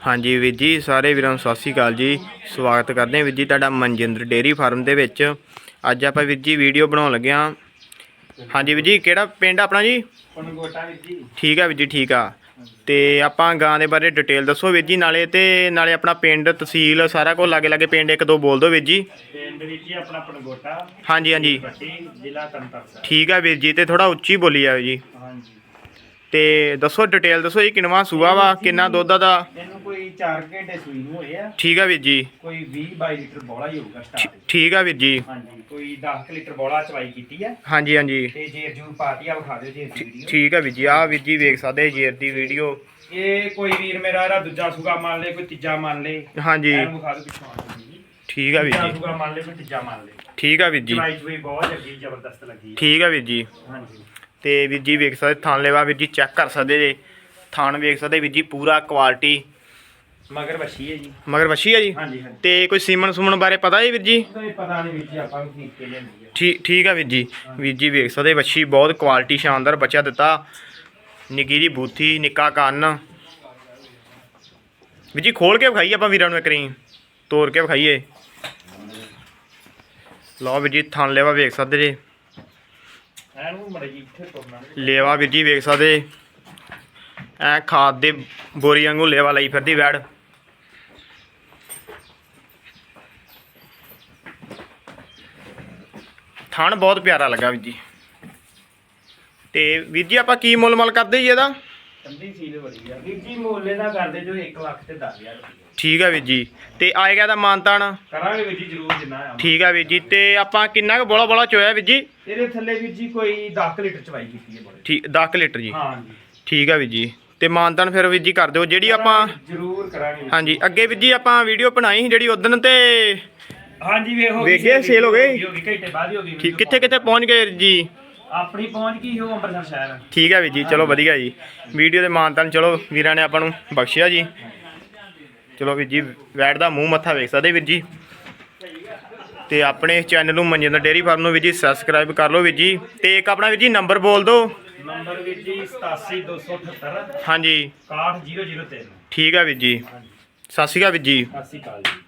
ਹਾਂਜੀ ਵੀਰ ਜੀ ਸਾਰੇ ਵੀਰਾਂ ਨੂੰ ਸਤਿ ਸ਼੍ਰੀ ਅਕਾਲ ਜੀ। ਸਵਾਗਤ ਕਰਦੇ ਹਾਂ ਵੀਰ ਜੀ ਤੁਹਾਡਾ ਮਨਜਿੰਦਰ ਡੇਅਰੀ ਫਾਰਮ ਦੇ ਵਿੱਚ। ਅੱਜ ਆਪਾਂ ਵੀਰ ਜੀ ਵੀਡੀਓ ਬਣਾਉਣ ਲੱਗੇ ਹਾਂ। ਹਾਂਜੀ ਵੀਰ ਜੀ ਕਿਹੜਾ ਪਿੰਡ ਆਪਣਾ ਜੀ? ਪਨਗੋਟਾ ਵੀਰ ਜੀ। ਠੀਕ ਆ ਵੀਰ ਜੀ ਠੀਕ ਆ। ਤੇ ਆਪਾਂ ਗਾਂ ਦੇ ਬਾਰੇ ਡਿਟੇਲ ਦੱਸੋ ਵੀਰ ਜੀ ਨਾਲੇ ਤੇ ਨਾਲੇ ਆਪਣਾ ਪਿੰਡ ਤਹਿਸੀਲ ਸਾਰਾ ਕੁਝ ਲਾਗੇ ਲਾਗੇ ਪਿੰਡ ਇੱਕ ਦੋ ਬੋਲ ਦਿਓ ਵੀਰ ਜੀ। ਪਿੰਡ ਵੀਰ ਜੀ ਆਪਣਾ ਪਨਗੋਟਾ ਹਾਂਜੀ ਹਾਂਜੀ। ਜ਼ਿਲ੍ਹਾ ਤਰਨਤਾਰਨ ਠੀਕ ਆ ਵੀਰ ਜੀ ਤੇ ਥੋੜਾ ਉੱਚੀ ਬੋਲੀ ਆ ਜੀ। ਤੇ ਦੱਸੋ ਡਿਟੇਲ ਦੱਸੋ ਜੀ ਕਿੰਨਵਾ ਸੂਆ ਵਾ ਕਿੰਨਾ ਦੁੱਧ ਦਾ? ਇਹਨੂੰ ਕੋਈ 4 ਘੰਟੇ ਸੂਈ ਨੂੰ ਹੋਏ ਆ। ਠੀਕ ਆ ਵੀਰ ਜੀ। ਕੋਈ 20 22 ਲੀਟਰ ਬੋਲਾ ਹੀ ਹੋਊਗਾ ਸਟਾਰਟ ਠੀਕ ਆ ਵੀਰ ਜੀ। ਹਾਂਜੀ ਕੋਈ 10 ਕੁ ਲੀਟਰ ਬੋਲਾ ਚਵਾਈ ਕੀਤੀ ਆ। ਹਾਂਜੀ ਹਾਂਜੀ। ਤੇ ਜੇਰ ਜੂਰ ਪਾਤੀ ਆ ਵਿਖਾ ਦਿਓ ਜੇਰ ਦੀ ਵੀਡੀਓ ਠੀਕ ਆ ਵੀਰ ਜੀ ਆ ਵੀਰ ਜੀ ਵੇਖ ਸਕਦੇ ਜੇਰ ਦੀ ਵੀਡੀਓ ਇਹ ਕੋਈ ਵੀਰ ਮੇਰਾ ਇਹਦਾ ਦੂਜਾ ਸੂਗਾ ਮੰਨ ਲੇ ਕੋਈ ਤੀਜਾ ਮੰਨ ਲੇ। ਹਾਂਜੀ। ਇਹਨੂੰ ਵਿਖਾ ਦਿਓ ਪਿੱਛੋਂ ਠੀਕ ਆ ਵੀਰ ਦੂਜਾ ਜੀ। ਸੂਗਾ ਮੰਨ ਲੇ ਕੋਈ ਤੀਜਾ ਮੰਨ ਲੇ। ਠੀਕ ਆ ਵੀਰ ਜੀ। ਚਵਾਈ ਚਵਾਈ ਬਹੁਤ ਲੱਗੀ ਜ਼ਬਰਦਸਤ ਲੱਗੀ ਠੀਕ ਆ ਵੀਰ ਜੀ। ਹਾਂਜੀ। ਤੇ ਵੀਰ ਜੀ ਵੇਖ ਸਕਦੇ ਥਾਣ ਲੈਵਾ ਵੀਰ ਜੀ ਚੈੱਕ ਕਰ ਸਕਦੇ ਜੇ। ਥਾਣ ਵੇਖ ਸਕਦੇ ਵੀਰ ਜੀ ਪੂਰਾ ਕੁਆਲਿਟੀ ਮਗਰ ਵਸ਼ੀ ਹੈ ਜੀ। ਮਗਰ ਵਸ਼ੀ ਆ ਜੀ? ਹਾਂਜੀ ਹਾਂਜੀ। ਤੇ ਕੋਈ ਸੀਮਨ ਸੁਮਨ ਬਾਰੇ ਪਤਾ ਹੈ ਵੀਰ ਜੀ? ਕੋਈ ਪਤਾ ਨਹੀਂ ਵੀਰ ਜੀ ਆਪਾਂ ਨੂੰ ਠੀਕ ਕੇ ਲੈਂਦੀ ਆ ਠੀਕ ਠੀਕ ਵੀਰ ਜੀ। ਵੀਰ ਜੀ ਵੇਖ ਸਕਦੇ ਵੱਛੀ ਬਹੁਤ ਕੁਆਲਿਟੀ ਸ਼ਾਨਦਾਰ ਬੱਚਾ ਦਿੱਤਾ। ਨਿੱਕੀ ਦੀ ਬੂਥੀ ਨਿੱਕਾ ਕੰਨ। ਵੀਰ ਜੀ ਖੋਲ ਕੇ ਵਿਖਾਈ ਆਪਾਂ ਵੀਰਾਂ ਨੂੰ ਇੱਕ ਰੀ ਤੋੜ ਕੇ ਵਿਖਾਈਏ। ਲਓ ਵੀਰ ਜੀ ਥਣ ਲੈਵਾ ਵੇਖ ਸਕਦੇ ਜੇ। ਐਨੂੰ ਮੜੇ ਇੱਥੇ ਤੁਰਨਾ ਲੇਵਾ ਵੀਰ ਜੀ ਵੇਖ ਸਕਦੇ। ਐ ਖਾਦ ਦੇ ਬੋਰੀ ਵਾਂਗੂ ਲੇਵਾ ਲਈ ਫਿਰਦੀ ਵੈੜ। ਥਣ ਬਹੁਤ ਪਿਆਰਾ ਲੱਗਾ ਵੀਰ ਜੀ। ਤੇ ਵੀਰ ਜੀ ਆਪਾਂ ਕੀ ਮੁੱਲ ਮਲ ਕਰਦੇ ਜੀ ਇਹਦਾ? ਕੰਦੀ ਸੀਲ ਬੜੀ ਆ। ਵੀਰ ਜੀ ਮੋਲੇ ਦਾ ਕਰਦੇ ਜੋ 1 ਲੱਖ ਤੇ 10000 ਰੁਪਏ ਠੀਕ ਆ ਵੀਰ ਜੀ। ਤੇ ਆਏਗਾ ਦਾ ਮਾਨਤਾਨ? ਕਰਾਂਗੇ ਵੀਰ ਜੀ ਜ਼ਰੂਰ ਜਿੰਨਾ ਆ ਠੀਕ ਆ ਵੀਰ ਜੀ। ਤੇ ਆਪਾਂ ਕਿੰਨਾ ਕੁ ਬੋਲਾ ਬੋਲਾ ਚੋਇਆ ਵੀਰ ਜੀ? ਇਹਦੇ ਥੱਲੇ ਵੀਰ ਜੀ ਕੋਈ 10 ਲੀਟਰ ਚਵਾਈ ਕੀਤੀ ਹੈ ਬੜੇ ਠੀਕ 10 ਲੀਟਰ ਜੀ। ਹਾਂ ਜੀ। ਠੀਕ ਆ ਵੀਰ ਜੀ। ਤੇ ਮਾਨਤਾਨ ਫਿਰ ਵੀਰ ਜੀ ਕਰ ਦਿਓ। ਜਿਹੜੀ ਆਪਾਂ ਜ਼ਰੂਰ ਕਰਾਂਗੇ। ਹਾਂਜੀ ਅੱਗੇ ਵੀਰ ਜੀ ਆਪਾਂ ਵੀਡੀਓ ਬਣਾਈ ਸੀ ਜਿਹੜੀ ਉਦੋਂ ਤੇ ਜੀ। ਹਾਂਜੀ ਵੇਖੋ। ਵੇਖ sale ਹੋ? ਹੋ ਗਈ? ਘੰਟੇ ਬਾਅਦ ਹੀ ਹੋ ਗਈ। ਠੀਕ ਕਿੱਥੇ ਕਿੱਥੇ ਪਹੁੰਚ ਗਏ ਜੀ? ਆਪਣੀ ਪਹੁੰਚ ਗਈ ਉਹ ਅੰਮ੍ਰਿਤਸਰ ਸ਼ਹਿਰ? ਠੀਕ ਹੈ ਵੀਰ ਜੀ ਚਲੋ ਵਧੀਆ ਜੀ। ਵੀਡੀਓ ਦੇ ਮਾਨਤਾਨ ਚਲੋ ਵੀਰਾਂ ਨੇ ਆਪਾਂ ਨੂੰ ਬਖਸ਼ਿਆ ਜੀ। ਚਲੋ ਵੀਰ ਜੀ ਵੈਟ ਦਾ ਮੂੰਹ ਮੱਥਾ ਵੇਖ ਸਕਦੇ ਵੀਰ ਜੀ। ਤੇ ਆਪਣੇ ਚੈਨਲ ਨੂੰ ਮਨਜਿੰਦਰ ਡੇਅਰੀ ਫਾਰਮ ਨੂੰ ਵੀਰ ਜੀ ਸਬਸਕ੍ਰਾਈਬ ਕਰ ਲਓ ਵੀਰ ਜੀ। ਤੇ ਇੱਕ ਆਪਣਾ ਵੀਰ ਜੀ ਨੰਬਰ ਬੋਲ ਦਿਓ। ਨੰਬਰ ਵੀਰ ਜੀ 87278 ਹਾਂਜੀ। 61003 ਠੀਕ ਹੈ ਵੀਰ ਜੀ। ਸਤਿ ਸ਼੍ਰੀ ਅਕਾਲ ਵੀਰ ਜੀ। ਸਤਿ ਸ਼੍ਰੀ ਅਕਾਲ ਜੀ।